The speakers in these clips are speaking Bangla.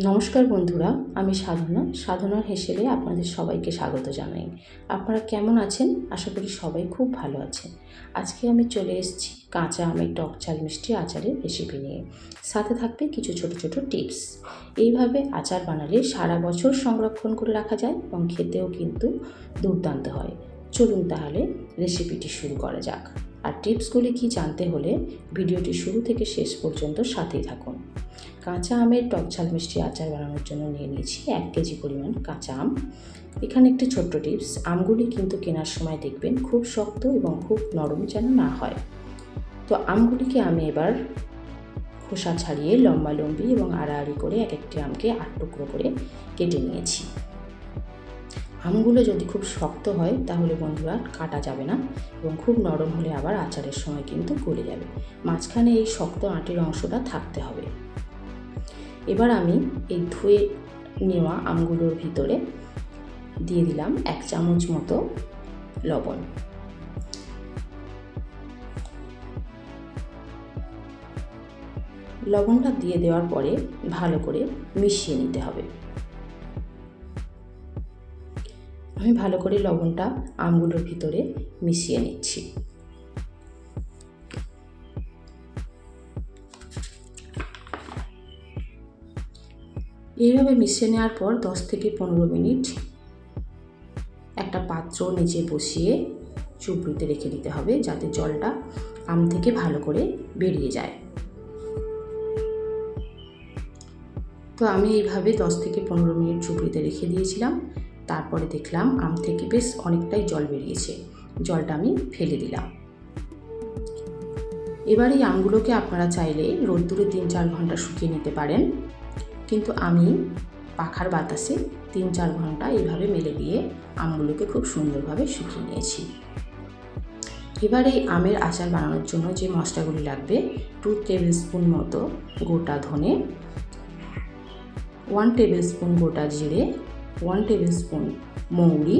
নমস্কার বন্ধুরা, আমি সাধনা। সাধনার হেসেলে আপনাদের সবাইকে স্বাগত জানাই। আপনারা কেমন আছেন? আশা করি সবাই খুব ভালো আছেন। আজকে আমি চলে এসেছি কাঁচা আমের টক চাল মিষ্টি আচারের রেসিপি নিয়ে। সাথে থাকবে কিছু ছোট ছোট টিপস এইভাবে আচার বানালে সারা বছর সংরক্ষণ করে রাখা যায় এবং খেতেও কিন্তু দুর্দান্ত হয়। চলুন তাহলে রেসিপিটি শুরু করা যাক। আর টিপসগুলি কি জানতে হলে ভিডিওটি শুরু থেকে শেষ পর্যন্ত সাথেই থাকুন। কাঁচা আমের টক ঝাল মিষ্টি আচার বানানোর জন্য নিয়ে নিয়েছি এক কেজি পরিমাণ কাঁচা আম। এখানে একটি ছোট্ট টিপস, আমগুলি কিন্তু কেনার সময় দেখবেন খুব শক্ত এবং খুব নরম যেন না হয়। তো আমগুলিকে আমি এবার খোসা ছাড়িয়ে লম্বা লম্বি এবং আড়াআড়ি করে এক একটি আমকে আট টুকরো করে কেটে নিয়েছি। আমগুলো যদি খুব শক্ত হয়, তাহলে বন্ধুরা কাটা যাবে না এবং খুব নরম হলে আবার আচারের সময় কিন্তু গলে যাবে। মাঝখানে এই শক্ত আটির অংশটা থাকতে হবে। এবার আমি এই ধুয়ে নেওয়া আমগুলোর ভিতরে দিয়ে দিলাম এক চামচ মতো লবণ। লবণটা দিয়ে দেওয়ার পরে ভালো করে মিশিয়ে নিতে হবে। আমি ভালো করে লবণটা আমগুলোর ভিতরে মিশিয়ে নিচ্ছি। এইভাবে মিশিয়ে নেওয়ার পর দশ থেকে পনেরো মিনিট একটা পাত্র নিচে বসিয়ে চুবড়িতে রেখে দিতে হবে যাতে জলটা আম থেকে ভালো করে বেরিয়ে যায়। তো আমি এইভাবে দশ থেকে পনেরো মিনিট চুবড়িতে রেখে দিয়েছিলাম। তারপরে দেখলাম আম থেকে বেশ অনেকটাই জল বেরিয়েছে। জলটা আমি ফেলে দিলাম। এবার এই আমগুলোকে আপনারা চাইলে রোদ্দুরে তিন চার ঘণ্টা শুকিয়ে নিতে পারেন। কিন্তু আমি পাখার বাতাসে তিন চার ঘণ্টা এইভাবে মেলে দিয়ে আমগুলোকে খুব সুন্দরভাবে শুকিয়ে নিয়েছি। এবার এই আমের আচার বানানোর জন্য যে মশলাগুলি লাগবে টু টেবিল স্পুন মতো গোটা ধনে ওয়ান টেবিল স্পুন গোটা জিরে ওয়ান টেবিল স্পুন মৌরি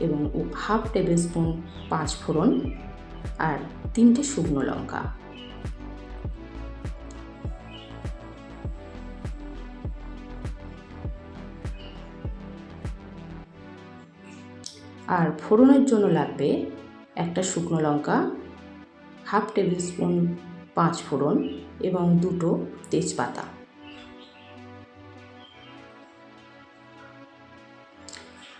এবং হাফ টেবিল স্পুন পাঁচ ফোড়ন আর তিনটে শুকনো লঙ্কা। আর ফোড়নের জন্য লাগবে একটা শুকনো লঙ্কা, হাফ টেবিল স্পুন পাঁচ ফোড়ন এবং দুটো তেজপাতা।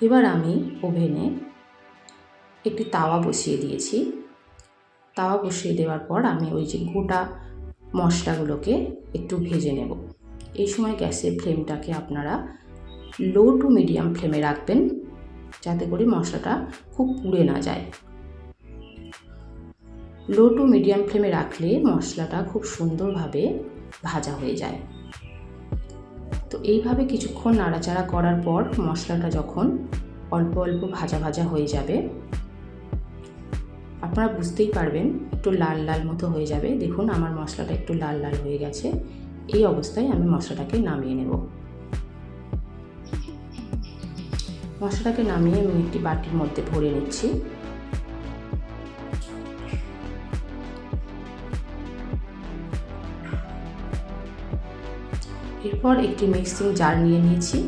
এবার আমি ওভেনে একটি তাওয়া বসিয়ে দিয়েছি। তাওয়া বসিয়ে দেওয়ার পর আমি ওই যে গোটা মশলাগুলোকে একটু ভেজে নেব। এই সময় গ্যাসের ফ্লেমটাকে আপনারা লো টু মিডিয়াম ফ্লেমে রাখবেন। যাতে করে মশলাটা খুব পুড়ে না যায়। লো টু মিডিয়াম ফ্লেমে রাখলে মশলাটা খুব সুন্দরভাবে ভাজা হয়ে যায়। তো এইভাবে কিছুক্ষণ নাড়াচাড়া করার পর মশলাটা যখন অল্প অল্প ভাজা ভাজা হয়ে যাবে, আপনারা বুঝতেই পারবেন একটু লাল লাল মতো হয়ে যাবে। দেখুন, আমার মশলাটা একটু লাল লাল হয়ে গেছে। এই অবস্থায় আমি মশলাটাকে নামিয়ে নেব। মশলাটাকে নামিয়ে আমি একটি বাটির মধ্যে ভরে নিচ্ছি। এরপর একটি মিক্সিং জার নিয়ে নিয়েছি,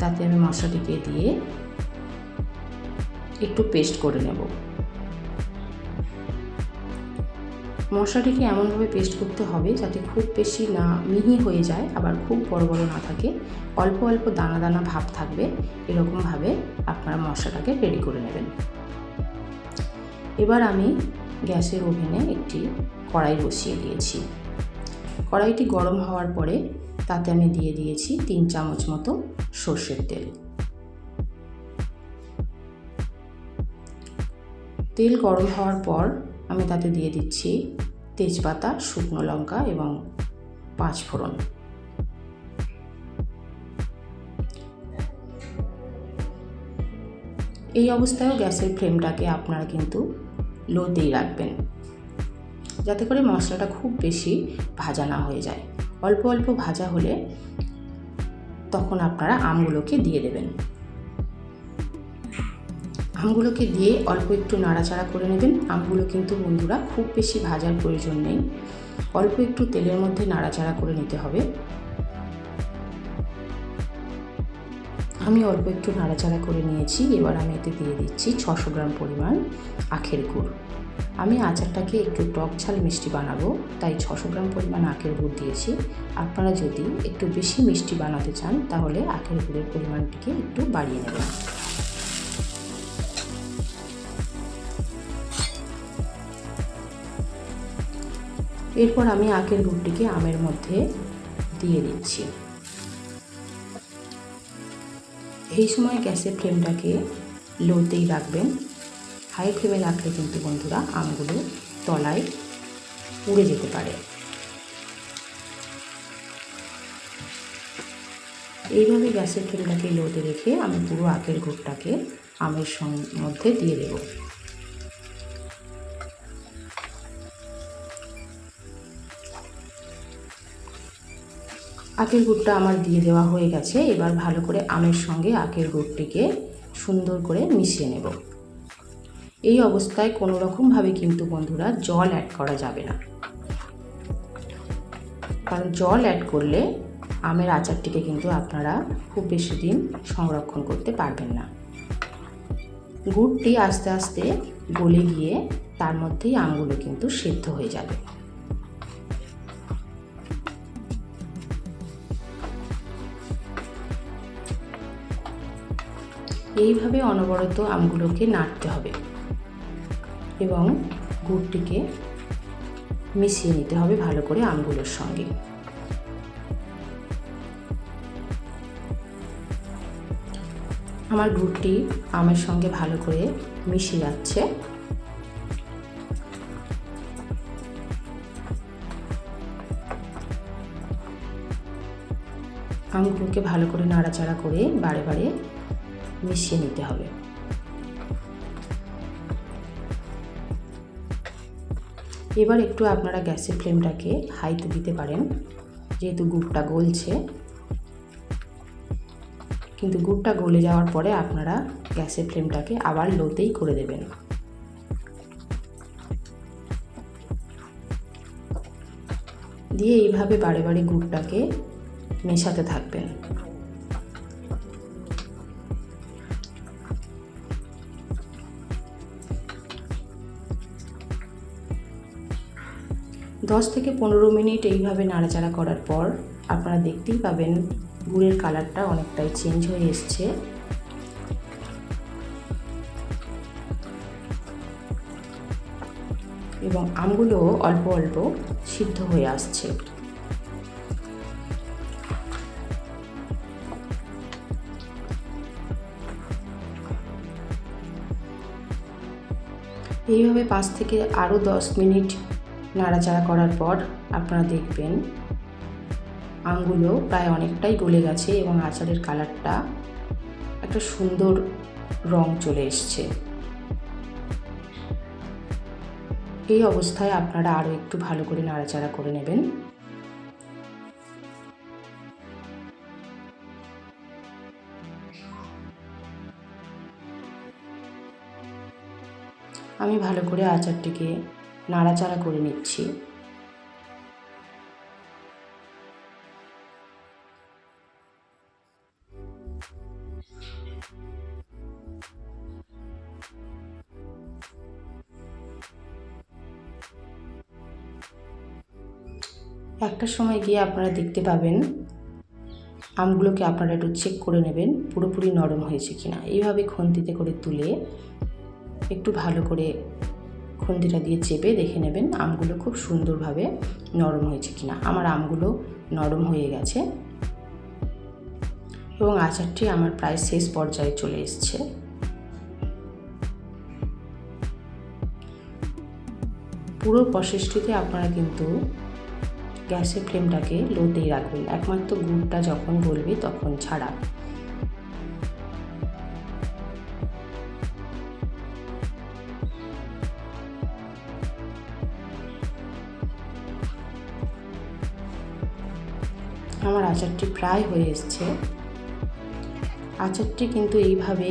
তাতে আমি মশলাটিকে দিয়ে একটু পেস্ট করে নেব। মশলাটিকে এমনভাবে পেস্ট করতে হবে যাতে খুব বেশি না মিহি হয়ে যায়, আবার খুব বড় বড় না থাকে? অল্প অল্প দানা দানা ভাব থাকবে, এরকমভাবে আপনারা মশলাটাকে রেডি করে নেবেন। এবার আমি গ্যাসের ওভেনে একটি কড়াই বসিয়ে দিয়েছি। কড়াইটি গরম হওয়ার পরে তাতে আমি দিয়ে দিয়েছি তিন চামচ মতো সর্ষের তেল। তেল গরম হওয়ার পর আমি তাতে দিয়ে দিচ্ছি তেজপাতা, শুকনো লঙ্কা এবং পাঁচ ফোড়ন। এই অবস্থায়ও গ্যাসের ফ্লেমটাকে আপনারা কিন্তু লোতেই রাখবেন, যাতে করে মশলাটা খুব বেশি ভাজা না হয়ে যায়। অল্প অল্প ভাজা হলে তখন আপনারা আমগুলোকে দিয়ে দেবেন। আমগুলোকে দিয়ে অল্প একটু নাড়াচাড়া করে নেবেন। আমগুলো কিন্তু বন্ধুরা খুব বেশি ভাজার প্রয়োজন নেই। অল্প একটু তেলের মধ্যে নাড়াচাড়া করে নিতে হবে। আমি অল্প একটু নাড়াচাড়া করে নিয়েছি। এবার আমি এতে দিয়ে দিচ্ছি ছশো গ্রাম পরিমাণ আখের গুড়। আমি আচারটাকে একটু টক ঝাল মিষ্টি বানাবো, তাই ছশো গ্রাম পরিমাণ আখের গুড় দিয়েছি। আপনারা যদি একটু বেশি মিষ্টি বানাতে চান, তাহলে আখের গুড়ের পরিমাণটিকে একটু বাড়িয়ে নেবেন। এরপর আমি আখের গুড়টিকে আমের মধ্যে দিয়ে দিচ্ছি। এই সময় গ্যাসের ফ্লেমটাকে লোতেই রাখবেন। হাই ফ্লেমে রাখলে কিন্তু বন্ধুরা আমগুলো তলায় উড়ে যেতে পারে। এইভাবে গ্যাসের ফ্লেমটাকে লোতে রেখে আমি পুরো আখের গুড়টাকে আমের মধ্যে দিয়ে দেবো। আখের গুড়টা আমার দিয়ে দেওয়া হয়ে গেছে। এবার ভালো করে আমের সঙ্গে আখের গুড়টিকে সুন্দর করে মিশিয়ে নেব। এই অবস্থায় কোনো রকমভাবে কিন্তু বন্ধুরা জল অ্যাড করা যাবে না। কারণ জল অ্যাড করলে আমের আচারটিকে কিন্তু আপনারা খুব বেশি দিন সংরক্ষণ করতে পারবেন না। গুড়টি আস্তে আস্তে গলে গিয়ে তার মধ্যেই আমগুলো কিন্তু সেদ্ধ হয়ে যাবে। এইভাবে অনবরত আমগুলোকে নাড়তে হবে এবং গুড়টিকে মিশিয়ে নিতে হবে ভালো করে আমগুলোর সঙ্গে। আমার গুড়টি আমের সঙ্গে ভালো করে মিশে যাচ্ছে। আমগুলোকে ভালো করে নাড়াচাড়া করে বারে বারে মিশিয়ে নিতে হবে। এবার একটু আপনারা গ্যাসের ফ্লেমটাকে হাইতে দিতে পারেন, যেহেতু গুড়টা গলছে। কিন্তু গুড়টা গলে যাওয়ার পরে আপনারা গ্যাসের ফ্লেমটাকে আবার লোতেই করে দেবেন। দিয়ে এইভাবে বারে বারে গুড়টাকে মেশাতে থাকবেন। দশ থেকে পনেরো মিনিট এইভাবে নাড়াচাড়া করার পর আপনারা দেখতেই পাবেন গুড়ের কালারটা অনেকটাই চেঞ্জ হয়ে এসছে। এবং আমগুলো অল্প অল্প সিদ্ধ হয়ে আসছে। এইভাবে পাঁচ থেকে আরও দশ মিনিট নাড়াচাড়া করার পর আপনারা দেখবেন আমগুলো প্রায় অনেকটাই গলে গেছে এবং আচারের কালারটা একটা সুন্দর রং চলে এসছে। এই অবস্থায় আপনারা আরও একটু ভালো করে নাড়াচাড়া করে নেবেন। আমি ভালো করে আচারটিকে নাড়াচাড়া করে নিচ্ছি। একটা সময় গিয়ে আপনারা দেখতে পাবেন, আমগুলোকে আপনারা একটু চেক করে নেবেন, পুরোপুরি নরম হয়েছে কিনা। এইভাবে খন্তিতে করে তুলে একটু ভালো করে খুন্তিটা দিয়ে চেপে দেখে নেবেন আমগুলো খুব সুন্দরভাবে নরম হয়েছে কিনা। আমার আমগুলো নরম হয়ে গেছে। এবং আচারটি আমার প্রায় শেষ পর্যায়ে চলে এসছে। পুরো প্রসেসটিতে আপনারা কিন্তু গ্যাসের ফ্লেমটাকে লোতেই রাখবেন। একমাত্র গুড়টা যখন গলবে তখন ছাড়া। আচারটি প্রায় হয়ে এসছে। আচারটি কিন্তু এইভাবে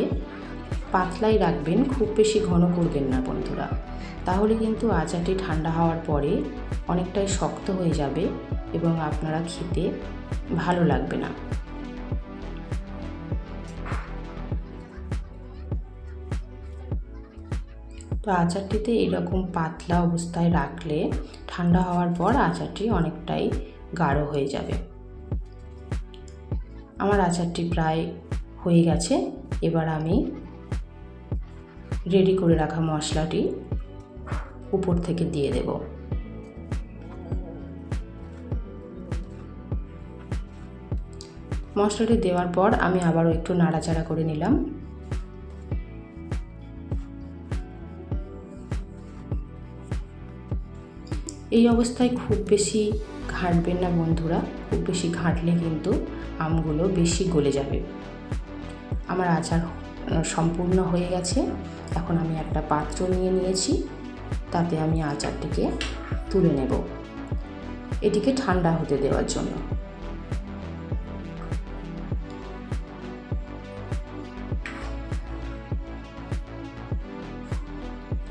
পাতলাই রাখবেন, খুব বেশি ঘন করবেন না বন্ধুরা। তাহলে কিন্তু আচারটি ঠান্ডা হওয়ার পরে অনেকটাই শক্ত হয়ে যাবে এবং আপনারা খেতে ভালো লাগবে না। তো আচারটিতে এরকম পাতলা অবস্থায় রাখলে ঠান্ডা হওয়ার পর আচারটি অনেকটাই গাঢ় হয়ে যাবে। আমার আচারটি প্রায় হয়ে গেছে। এবার আমি রেডি করে রাখা মশলাটি উপর থেকে দিয়ে দেব। মশলাটি দেওয়ার পর আমি আবারও একটু নাড়াচাড়া করে নিলাম। এই অবস্থায় খুব বেশি ঘাঁটবেন না বন্ধুরা, খুব বেশি ঘাঁটলে কিন্তু আমগুলো বেশি গলে যাবে। আমার আচার সম্পূর্ণ হয়ে গেছে। এখন আমি একটা পাত্র নিয়ে নিয়েছি। তাতে আমি আচারটিকে তুলে নেব। এটিকে ঠান্ডা হতে দেওয়ার জন্য।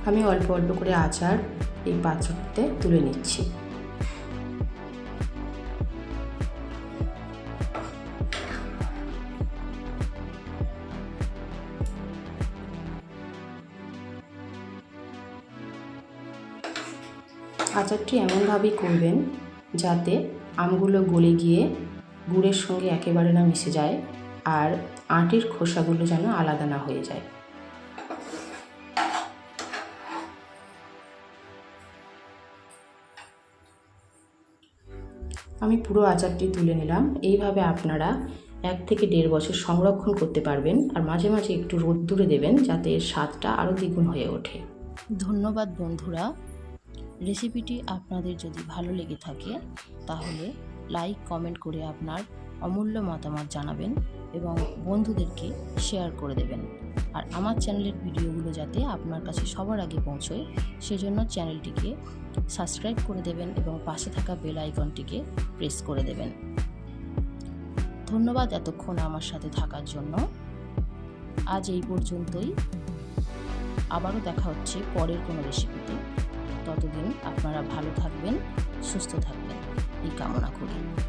আমি অল্প অল্প করে আচার এই পাত্রটিতে তুলে নিচ্ছি। আচারটি এমনভাবেই করবেন যাতে আমগুলো গলে গিয়ে গুড়ের সঙ্গে একেবারে না মিশে যায় আর আটির খোসাগুলো যেন আলাদা না হয়ে যায়। আমি পুরো আচারটি তুলে নিলাম। এইভাবে আপনারা এক থেকে দেড় বছর সংরক্ষণ করতে পারবেন আর মাঝে মাঝে একটু রোদ্দুরে দেবেন যাতে এর স্বাদটা আরও দ্বিগুণ হয়ে ওঠে। ধন্যবাদ বন্ধুরা। রেসিপিটি আপনাদের যদি ভালো লেগে থাকে, তাহলে লাইক, কমেন্ট করে আপনার অমূল্য মতামত জানাবেন এবং বন্ধুদেরকে শেয়ার করে দেবেন। আর আমার চ্যানেলের ভিডিওগুলো যাতে আপনার কাছে সবার আগে পৌঁছয়, সেজন্য চ্যানেলটিকে সাবস্ক্রাইব করে দেবেন এবং পাশে থাকা বেল আইকনটিকে প্রেস করে দেবেন। ধন্যবাদ এতক্ষণ আমার সাথে থাকার জন্য। আজ এই পর্যন্তই। আবারও দেখা হচ্ছে পরের কোনো রেসিপিতে। ততদিন আপনারা ভালো থাকবেন সুস্থ থাকবেন। এই কামনা করি।